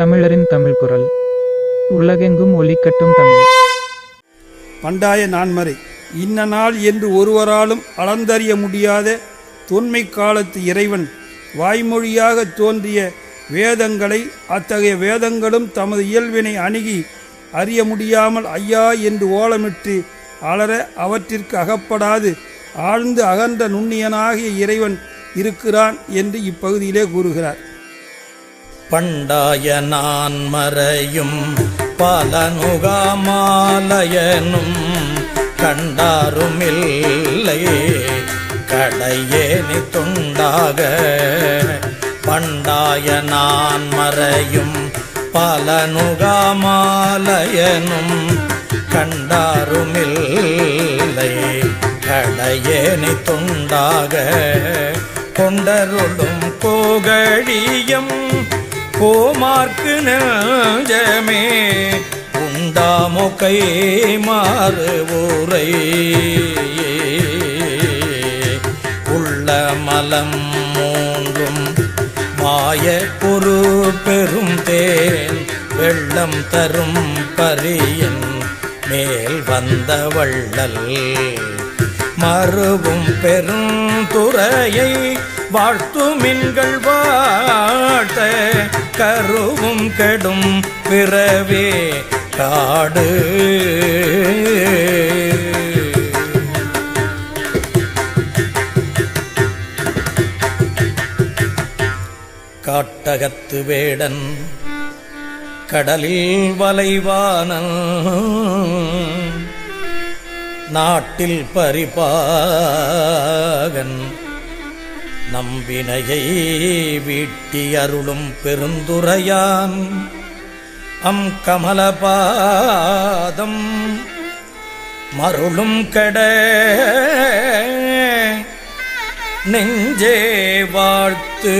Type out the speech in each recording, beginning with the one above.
தமிழரின் தமிழ் குரல். உலகெங்கும் ஒலிக்கட்டும் தமிழ். பண்டாய நான்மறை இன்ன நாள் என்று ஒருவராலும் அளந்தறிய முடியாத தொன்மை காலத்து இறைவன் வாய்மொழியாக தோன்றிய வேதங்களை அத்தகைய வேதங்களும் தமது இயல்பினை அணுகி அறிய முடியாமல் ஐயா என்று ஓலமிட்டு அலற அவற்றிற்கு அகப்படாது ஆழ்ந்து அகன்ற நுண்ணியனாகிய இறைவன் இருக்கிறான் என்று இப்பகுதியிலே கூறுகிறார். பண்டாய நான் மறையும் பலனுகாமாலயனும் கண்டாருமில்லை. கடையேனி துண்டாக பண்டாய நான் மறையும் பலனுகாமாலயனும் கண்டாருமில்லை. கடையேனி துண்டாக கொண்டருளும் கோகழியம் கோமார்க்கு நெஞ்சமே உண்டாமோ கை மாறு ஊரை உள்ள மலம் மூன்றும் மாய பொரு பெரும் தேன் வெள்ளம் தரும் பரியன் மேல் வந்த வள்ளல். மறுவும் பெரும் துறையை வாழ்த்துமின்கள் வாட்ட கருவும் கெடும் பிறவே காடு. காட்டகத்து வேடன் கடலில் வலைவானன் நாட்டில் பரிபாகன் நம்பினையை வீட்டி அருளும் பெருந்துரையான். அம் கமலபாதம் மருளும் கட நெஞ்சே வாழ்த்து.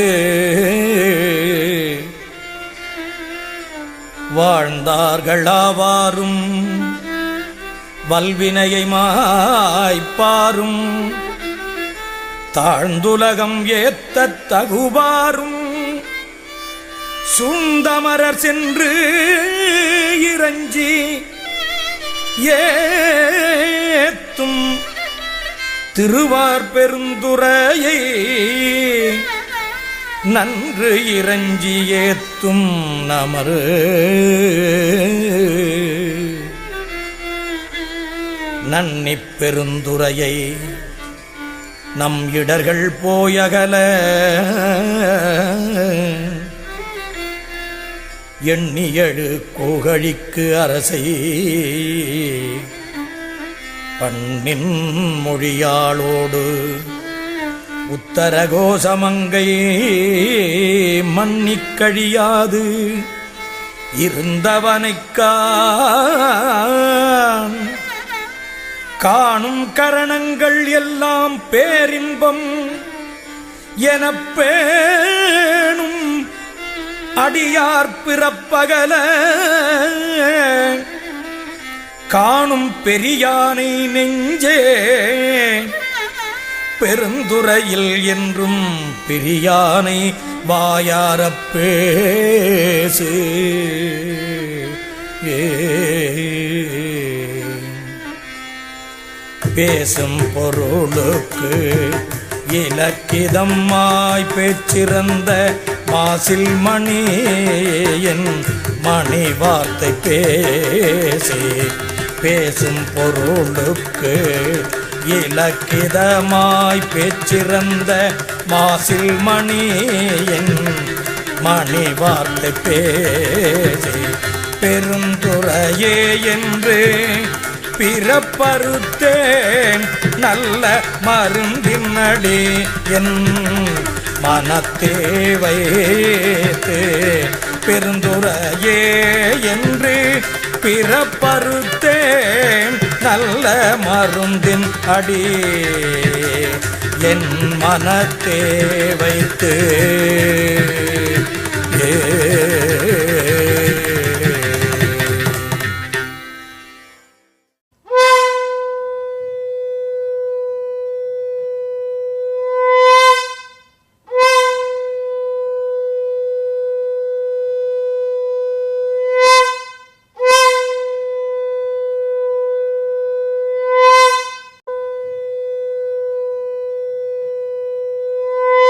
வாழ்ந்தார்களாவாரும் வல்வினையை மாய்ப்பாரும். தாழ்ந்துலகம் ஏத்த தகுவாரும் சுந்தமரர் சென்று இறஞ்சி ஏத்தும் திருவார் பெருந்துரையை நன்று இறஞ்சி ஏத்தும் நமரு. நன்னி பெருந்துரையை நம் இடர்கள் போயகல. எண்ணியழு கோகழிக்கு அரசை. பண்ணின் மொழியாளோடு உத்தரகோசமங்கை மன்னிக்கழியாது கழியாது. காணும் கரணங்கள் எல்லாம் பேரின்பம் எனப் பேணும் அடியார் பிறப்பகல. காணும் பெரியானை நெஞ்சே பெருந்துறையில் என்றும் பெரியானை வாயாரப் பேசு. ஏ பேசும் பொருளுக்கு இலக்கிதம்மாய் பேச்சிறந்த மாசில் மணியின் மணி வார்த்தை பேசி. பேசும் பொருளுக்கு இலக்கிதமாய் பேச்சிறந்த மாசில் மணியின் மணி வார்த்தை பேசி. பெருந்துறையே என்று பருத்தேன். நல்ல மருந்தினடி என் மனத்தேவைத்து பெருந்துரையே என்று பிறப்பருத்தேன். நல்ல மருந்தின் அடி என் மனத்தே வைத்து.